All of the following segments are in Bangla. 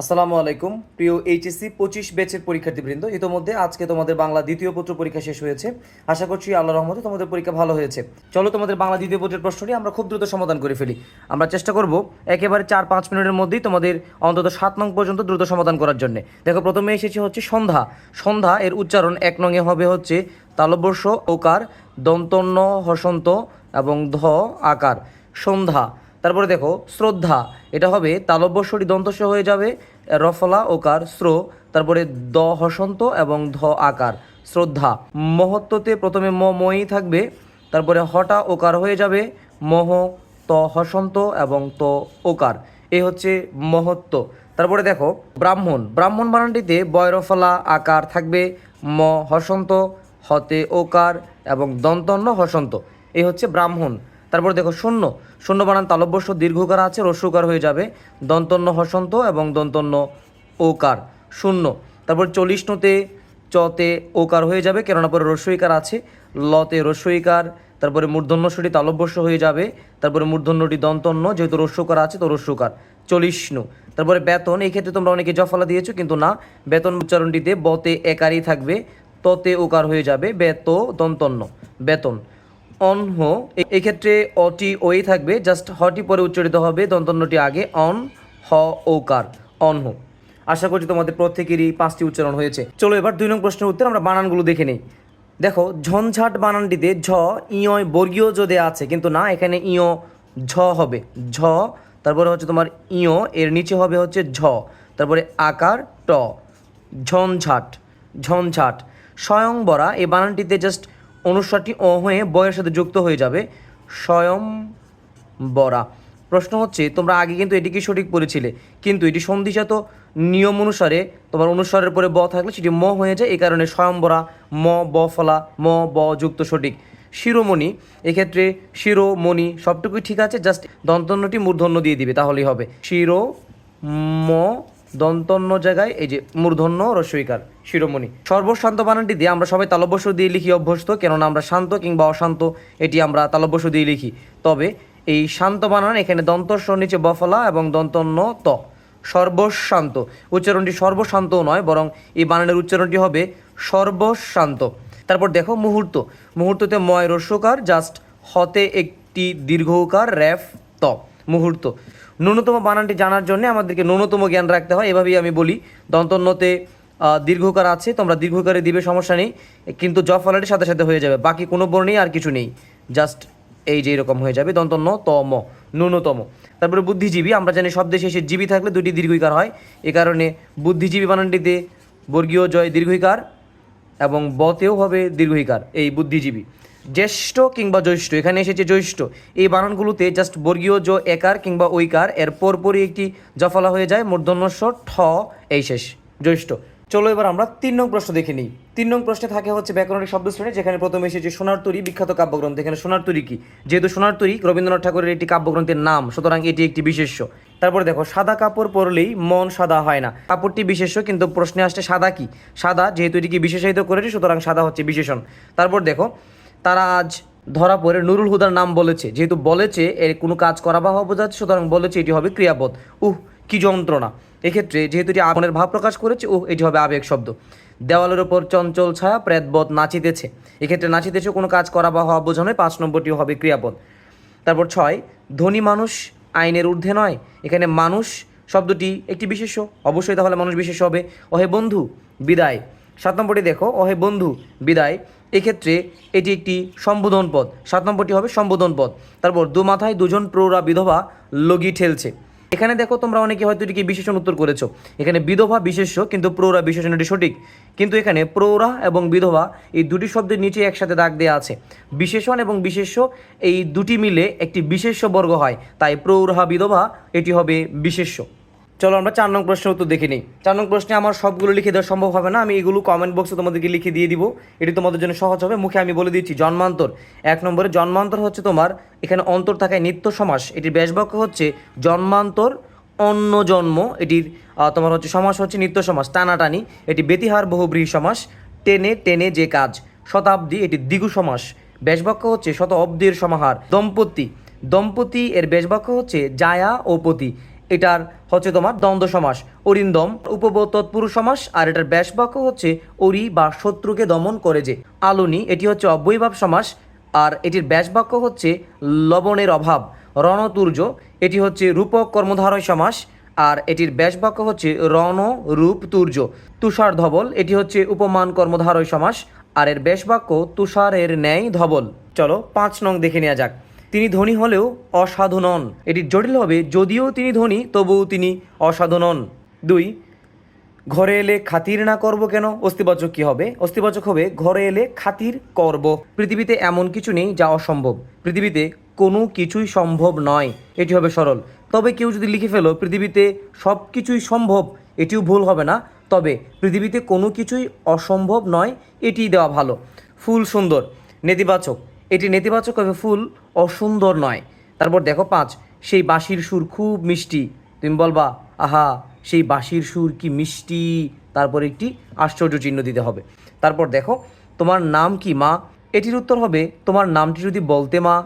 আসসালামু আলাইকুম। প্রিয় এইচএসসি পঁচিশ ব্যাচের পরীক্ষার্থীবৃন্দ, ইতোমধ্যে আজকে তোমাদের বাংলা দ্বিতীয় পত্র পরীক্ষা শেষ হয়েছে। আশা করছি আল্লাহ রহমতে তোমাদের পরীক্ষা ভালো হয়েছে। চলো তোমাদের বাংলা দ্বিতীয় পত্রের প্রশ্নটি আমরা খুব দ্রুত সমাধান করে ফেলি। আমরা চেষ্টা করব একেবারে চার পাঁচ মিনিটের মধ্যেই তোমাদের অন্তত সাত নং পর্যন্ত দ্রুত সমাধান করার জন্য। দেখো, প্রথমে এসেছে হচ্ছে সন্ধ্যা। সন্ধ্যা এর উচ্চারণ এক নঙে হবে হচ্ছে তালবর্ষ ওকার, দন্তন্য, হসন্ত এবং ধ, আকার। সন্ধ্যা তারপরে দেখো, শ্রদ্ধা, এটা হবে তালব্যস্বরী দন্তস্ব হয়ে যাবে, রফলা, ওকার শ্র তারপরে দ হসন্ত এবং ধ আকার, শ্রদ্ধা। মহত্বতে প্রথমে ম ময়ই থাকবে, তারপরে হটা, ওকার হয়ে যাবে, মহ, ত হসন্ত এবং ত ওকার এই হচ্ছে মহত্ব। তারপরে দেখো, ব্রাহ্মণ ব্রাহ্মণ বানানটিতে বয়রফলা আকার থাকবে, ম, হসন্ত, হতে, ওকার এবং দন্তন্য হসন্ত এই হচ্ছে ব্রাহ্মণ। তারপর দেখো শূন্য। শূন্য বানান তালব্যস্য দীর্ঘকার আছে রস্যকার হয়ে যাবে। দন্তন্য হসন্ত এবং দন্তন্য ওকার। শূন্য। তারপর চল্লিশনুতে চতে ওকার হয়ে যাবে, কেননা পরে রস্যইকার আছে। লতে রস্যইকার তারপরে মূর্ধন্যস্বরী তালব্যস্য হয়ে যাবে। তারপরে মূর্ধন্যটি দন্তন্য, যেহেতু রস্যকার আছে তো রস্যকার চল্লিশনু তারপরে বেতন, এই ক্ষেত্রে তোমরা অনেকে জফলা দিয়েছ, কিন্তু না, বেতন উচ্চারণটিতে বতে একারই থাকবে, ততে ওকার হয়ে যাবে, বেত দন্তন্য, বেতন। অনহ এ- এক্ষেত্রে অটি ওই থাকবে। জাস্ট হটি পরে উচ্চারিত হবে। দন্তন্যটি আগে অন, হ ওকার অনহ আশা করছি তোমাদের প্রত্যেকেরই পাঁচটি উচ্চারণ হয়েছে। চলো এবার দুই নং প্রশ্নের উত্তর, আমরা বানানগুলো দেখে নেই। দেখো ঝঞ্ঝাট বানানটিতে ঝ, ইয়, বর্গীয় যদি আছে, কিন্তু না, এখানে ইয়, ঝ হবে। ঝ, তারপরে হচ্ছে তোমার ইয়, এর নিচে হবে হচ্ছে ঝ। তারপরে আকার, ট। ঝঞ্ঝাট ঝঞ্ঝাট স্বয়ংবরা এই বানানটিতে জাস্ট অনুস্বারটি অ হয়ে বয়ের সাথে যুক্ত হয়ে যাবে স্বয়ং বরা। প্রশ্ন হচ্ছে, তোমরা আগে কিন্তু এটিকে সঠিক পড়েছিলে? কিন্তু এটি সন্ধিজাত নিয়ম অনুসারে তোমার অনুস্বারের পরে ব থাকলে সেটি ম হয়ে যায়, এই কারণে স্বয়ংবরা ম, ব ফলা, ম, ব যুক্ত সঠিক। শিরোমণি, এক্ষেত্রে শিরোমণি সবটুকুই ঠিক আছে, জাস্ট দন্তন্যটি মূর্ধন্য দিয়ে দিবে, তাহলেই হবে। শিরো ম দন্তন্য জায়গায়, এই যে মূর্ধন্য রস্বইকার শিরোমণি। সর্বশান্ত বানানটি দিয়ে আমরা সবাই তালব্যস্য দিয়ে লিখি অভ্যস্ত, কেননা আমরা শান্ত কিংবা অশান্ত, এটি আমরা তালব্যস্য দিয়ে লিখি। তবে এই শান্ত বানান এখানে দন্তস্ব, নিচে বফলা এবং দন্তন্য ত। সর্বশান্ত। উচ্চারণটি সর্বশান্ত নয়, বরং এই বানানের উচ্চারণটি হবে সর্বশান্ত। তারপর দেখো মুহূর্ত। মুহূর্ততে ময় রস্যকার, জাস্ট হতে একটি দীর্ঘকার, র্যাফ, ত। মুহূর্ত। ন্যূনতম বানানটি জানার জন্য আমাদেরকে ন্যূনতম জ্ঞান রাখতে হয়। এভাবেই আমি বলি, দন্তন্যতে দীর্ঘকার আছে, তোমরা দীর্ঘকারে দিবে, সমস্যা নেই, কিন্তু জ ফলাটির সাথে সাথে হয়ে যাবে। বাকি কোনো বর্ণেই আর কিছু নেই। জাস্ট এই যে এরকম হয়ে যাবে দন্তন্য তম ন্যূনতম। তারপরে বুদ্ধিজীবী, আমরা জানি শব্দে শেষে জীবী থাকলে দুটি দীর্ঘইকার হয়। এ কারণে বুদ্ধিজীবী বানানটিতে বর্গীয় জয় দীর্ঘইকার এবং বতেও হবে দীর্ঘইকার, এই বুদ্ধিজীবী। জ্যেষ্ঠ কিংবা জ্যৈষ্ঠ, এখানে এসেছে জ্যৈষ্ঠ। এই বানানগুলোতে জাস্ট বর্গীয় জ, একার কিংবা ঐকার, এর পরপরই একটি জফলা হয়ে যায়, মূর্ধন্যস্ব, ঠ, এই শেষ, জ্যৈষ্ঠ। চলো এবার আমরা তিন নং প্রশ্ন দেখে নিই। তিন নং প্রশ্নে থাকে হচ্ছে ব্যাকরণের শব্দ শ্রেণি যেখানে প্রথমে এসেছে সোনার তরী, বিখ্যাত কাব্যগ্রন্থ। এখানে সোনার তরী কি? যেহেতু সোনার তরী, রবীন্দ্রনাথ ঠাকুরের একটি কাব্যগ্রন্থের নাম, সুতরাং এটি একটি বিশেষ্য। তারপরে দেখো, সাদা কাপড় পরলেই মন সাদা হয় না। কাপড়টি বিশেষ্য, কিন্তু প্রশ্নে আসছে সাদা কি? সাদা, যেহেতু এটিকে বিশেষায়িত করেছে, সুতরাং সাদা হচ্ছে বিশেষণ। তারপর দেখো তারা আজ ধরা পড়ে নুরুল হুদার নাম বলেছে। যেহেতু বলেছে, এর কোনো কাজ করা বা হওয়া বোঝাচ্ছে, সুতরাং বলেছে এটি হবে ক্রিয়াপদ। উহ, কি যন্ত্রণা। এক্ষেত্রে যেহেতু এটি আগুনের ভাব প্রকাশ করেছে, উহ, এটি হবে আবেগ শব্দ। দেওয়ালের ওপর চঞ্চল ছায়া প্রেতবধ নাচিতেছে। এক্ষেত্রে নাচিতেছে কোনো কাজ করা বা হওয়া বোঝানোয় পাঁচ নম্বরটি হবে ক্রিয়াপদ। তারপর ছয়, ধনী মানুষ আইনের ঊর্ধ্বে নয়। এখানে মানুষ শব্দটি একটি বিশেষ্য। অবশ্যই তাহলে মানুষ বিশেষ হবে। অহে বন্ধু, বিদায়। সাত নম্বরটি দেখো। অহে বন্ধু, বিদায়। এক্ষেত্রে এটি একটি সম্বোধন পদ। সাত নম্বরটি হবে সম্বোধন পদ। তারপর দু মাথায় দুজন প্রৌরা বিধবা লগি ঠেলছে। এখানে দেখো তোমরা অনেকে হয়তো এটিকে বিশেষণ উত্তর করেছ। এখানে বিধবা বিশেষ্য, কিন্তু প্রৌরা বিশেষণটি সঠিক। কিন্তু এখানে প্রৌরা এবং বিধবা এই দুটি শব্দের নিচে একসাথে দাগ দেওয়া আছে। বিশেষণ এবং বিশেষ্য এই দুটি মিলে একটি বিশেষ্য বর্গ হয়। তাই প্রৌরা বিধবা, এটি হবে বিশেষ্য। চলো আমরা চার নং প্রশ্নের উত্তর দেখে নিই। চার নং প্রশ্নে আমার সবগুলো লিখে দেওয়া সম্ভব হবে না। আমি এগুলো কমেন্ট বক্সে তোমাদেরকে লিখে দিয়ে দিব। এটি তোমাদের জন্য সহজ হবে। মুখে আমি বলে দিচ্ছি, জন্মান্তর। এক নম্বরে, জন্মান্তর হচ্ছে তোমার এখানে অন্তর থাকায় নিত্য সমাস। এটির ব্যাসবাক্য হচ্ছে জন্মান্তর অন্য জন্ম। এটির তোমার হচ্ছে সমাস হচ্ছে নিত্য সমাস, টানাটানি। এটি বেতিহার বহুব্রীহি সমাস। টেনে টেনে যে কাজ। শতাব্দী, এটি দ্বিগু সমাস। ব্যাসবাক্য হচ্ছে শত অব্দের সমাহার। দম্পতি। দম্পতি, এর ব্যাসবাক্য হচ্ছে জায়া ও পতি। এটার হচ্ছে তোমার দ্বন্দ্ব সমাস, অরিন্দম উপবোধ তৎপুরুষ সমাস, আর এটার ব্যাস বাক্য হচ্ছে অরি বা শত্রুকে দমন করে যে। আলুনি, এটি হচ্ছে অব্যয়ভাব সমাস, আর এটির ব্যাস বাক্য হচ্ছে লবণের অভাব, রণতুর্য, এটি হচ্ছে রূপক কর্মধারয় সমাস, আর এটির ব্যাস বাক্য হচ্ছে রণ রূপ তুর্য। তুষার ধবল, এটি হচ্ছে উপমান কর্মধারয় সমাস, আর এর ব্যাস বাক্য তুষারের ন্যায় ধবল। চলো পাঁচ নং দেখে নেওয়া যাক। তিনি ধনী হলেও অসাধু নন। এটি জটিল হবে, যদিও তিনি ধনী, তবুও তিনি অসাধু নন। দুই, ঘরে এলে খাতির না করব কেন? অস্তিবাচক কি হবে? অস্তিবাচক হবে, ঘরে এলে খাতির করব। পৃথিবীতে এমন কিছু নেই যা অসম্ভব। পৃথিবীতে কোনো কিছুই সম্ভব নয়। এটি হবে সরল। তবে কেউ যদি লিখে ফেলো, পৃথিবীতে সব কিছুই সম্ভব এটিও ভুল হবে না। তবে পৃথিবীতে কোনো কিছুই অসম্ভব নয় এটি দেওয়া ভালো। ফুল সুন্দর, নেতিবাচক। এটি নেতিবাচক হবে ফুল অসুন্দর নয়। তারপর দেখো পাঁচ, সেই বাঁশির সুর খুব মিষ্টি। তুমি বলবা, আহা, সেই বাঁশির সুর কি মিষ্টি? তারপর একটি আশ্চর্য চিহ্ন দিতে হবে। তারপর দেখো, তোমার নাম কি, মা? এটির উত্তর হবে, তোমার নামটি যদি বলতে, মা।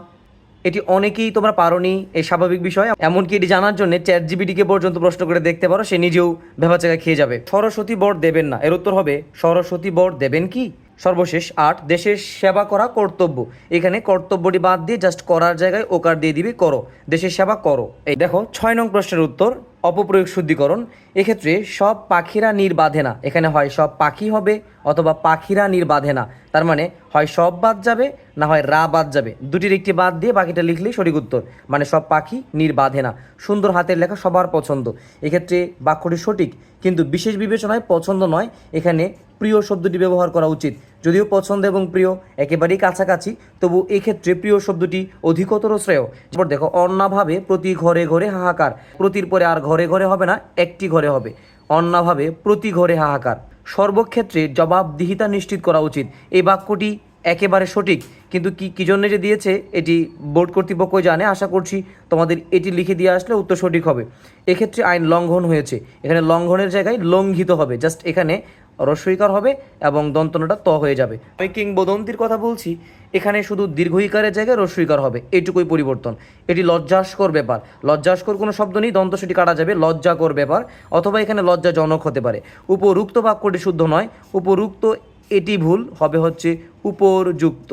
এটি অনেকেই তোমরা পারোনি, এই স্বাভাবিক বিষয়। এমনকি এটি জানার জন্য চ্যাট জিবিটিকে পর্যন্ত প্রশ্ন করে দেখতে পারো, সে নিজেও ভেবাচাকা খেয়ে যাবে। সরস্বতী বর দেবেন না। এর উত্তর হবে, সরস্বতী বর দেবেন কি? সর্বশেষ আট, দেশের সেবা করা কর্তব্য। এখানে কর্তব্যটি বাদ দিয়ে জাস্ট করার জায়গায় ওকার দিয়ে দিবি, করো। দেশের সেবা করো। এই দেখো, ছয় নং প্রশ্নের উত্তর, অপপ্রয়োগ শুদ্ধিকরণ। এক্ষেত্রে সব পাখিরা নির্বাধে না। এখানে হয় সব পাখি হবে অথবা পাখিরা নির্বাধে না। তার মানে হয় সব বাদ যাবে, না হয় রা বাদ যাবে। দুটির একটি বাদ দিয়ে বাকিটা লিখলেই সঠিক উত্তর। মানে সব পাখি নির্বাধে না। সুন্দর হাতের লেখা সবার পছন্দ। এক্ষেত্রে বাক্যটি সঠিক, কিন্তু বিশেষ বিবেচনায় পছন্দ নয়। এখানে প্রিয় শব্দটি ব্যবহার করা উচিত। যদিও পছন্দ এবং প্রিয়, একেবারেই কাছাকাছি, তবু এক্ষেত্রে প্রিয় শব্দটি অধিকতর শ্রেয়। এরপর দেখো অন্যভাবে প্রতি ঘরে ঘরে হাহাকার। প্রতির পরে আর ঘরে ঘরে হবে না, একটি ঘরে হবে। অন্যভাবে প্রতি ঘরে হাহাকার। সর্বক্ষেত্রে জবাবদিহিতা নিশ্চিত করা উচিত। এই বাক্যটি একেবারে সঠিক। কিন্তু কি, কী জন্য যে দিয়েছে, এটি বোর্ড কর্তৃপক্ষ জানে। আশা করছি তোমাদের এটি লিখে দিয়ে আসলে উত্তর সঠিক হবে। এক্ষেত্রে আইন লঙ্ঘন হয়েছে। এখানে লঙ্ঘনের জায়গায় লঙ্ঘিত হবে। জাস্ট এখানে রস্বইকার হবে এবং দন্তনটা ত হয়ে যাবে। আমি কিংবদন্তির কথা বলছি, এখানে শুধু দীর্ঘইকারের জায়গায় রস্বইকার হবে এইটুকুই পরিবর্তন। এটি লজ্জাস্কর ব্যাপার। লজ্জাস্কর কোনো শব্দ নেই, দন্ত সেটি কাটা যাবে, লজ্জাকর ব্যাপার। অথবা এখানে লজ্জাজনক হতে পারে। উপরুক্ত বাক্যটি শুদ্ধ নয়, উপরুক্ত এটি ভুল, হবে হচ্ছে উপরযুক্ত।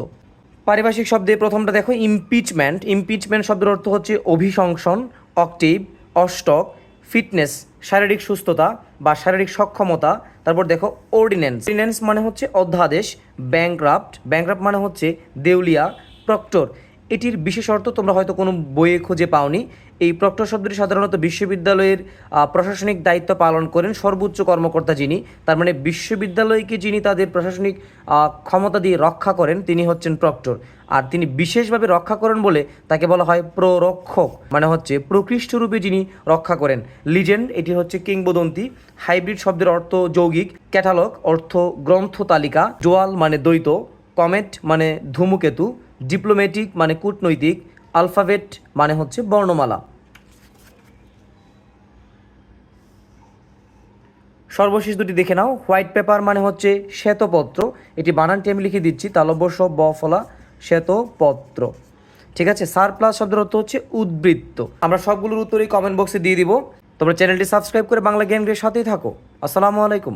পারিভাষিক শব্দে প্রথমটা দেখো ইমপিচমেন্ট ইমপিচমেন্ট শব্দের অর্থ হচ্ছে অভিশংসন অক্টিভ অষ্টক। ফিটনেস, শারীরিক সুস্থতা বা শারীরিক সক্ষমতা, তারপর দেখো অর্ডিন্যান্স। অর্ডিন্যান্স মানে হচ্ছে অধ্যাদেশ ব্যাংক্রাফ্ট ব্যাংক্রাফ্ট মানে হচ্ছে দেউলিয়া প্রক্টর এটির বিশেষ অর্থ তোমরা হয়তো কোনো বইয়ে খুঁজে পাওনি। এই প্রক্টর শব্দটি সাধারণত বিশ্ববিদ্যালয়ের প্রশাসনিক দায়িত্ব পালন করেন। সর্বোচ্চ কর্মকর্তা যিনি, তার মানে বিশ্ববিদ্যালয়কে যিনি তাদের প্রশাসনিক ক্ষমতা দিয়ে রক্ষা করেন, তিনি হচ্ছেন প্রক্টর। আর তিনি বিশেষভাবে রক্ষা করেন বলে তাকে বলা হয় প্ররক্ষক মানে হচ্ছে প্রকৃষ্ট রূপে যিনি রক্ষা করেন। লিজেন্ড, এটি হচ্ছে কিংবদন্তি, হাইব্রিড শব্দের অর্থ যৌগিক, ক্যাটালগ, অর্থ গ্রন্থ তালিকা, জোয়াল মানে দ্বৈত, কমেট মানে ধূমকেতু, ডিপ্লোম্যাটিক মানে কূটনৈতিক আলফাবেট মানে হচ্ছে বর্ণমালা। সর্বশেষ দুটি দেখে নাও। হোয়াইট পেপার মানে হচ্ছে শ্বেতপত্র। এটি বানানটি আমি লিখে দিচ্ছি। তালব্যস্য ব ফলা শ্বেতপত্র। ঠিক আছে? সার প্লাস শব্দের অর্থ হচ্ছে উদ্বৃত্ত। আমরা সবগুলোর উত্তরই কমেন্ট বক্সে দিয়ে দিব। তোমরা চ্যানেলটি সাবস্ক্রাইব করে বাংলা জ্ঞান সাথেই থাকো। আসসালামু আলাইকুম।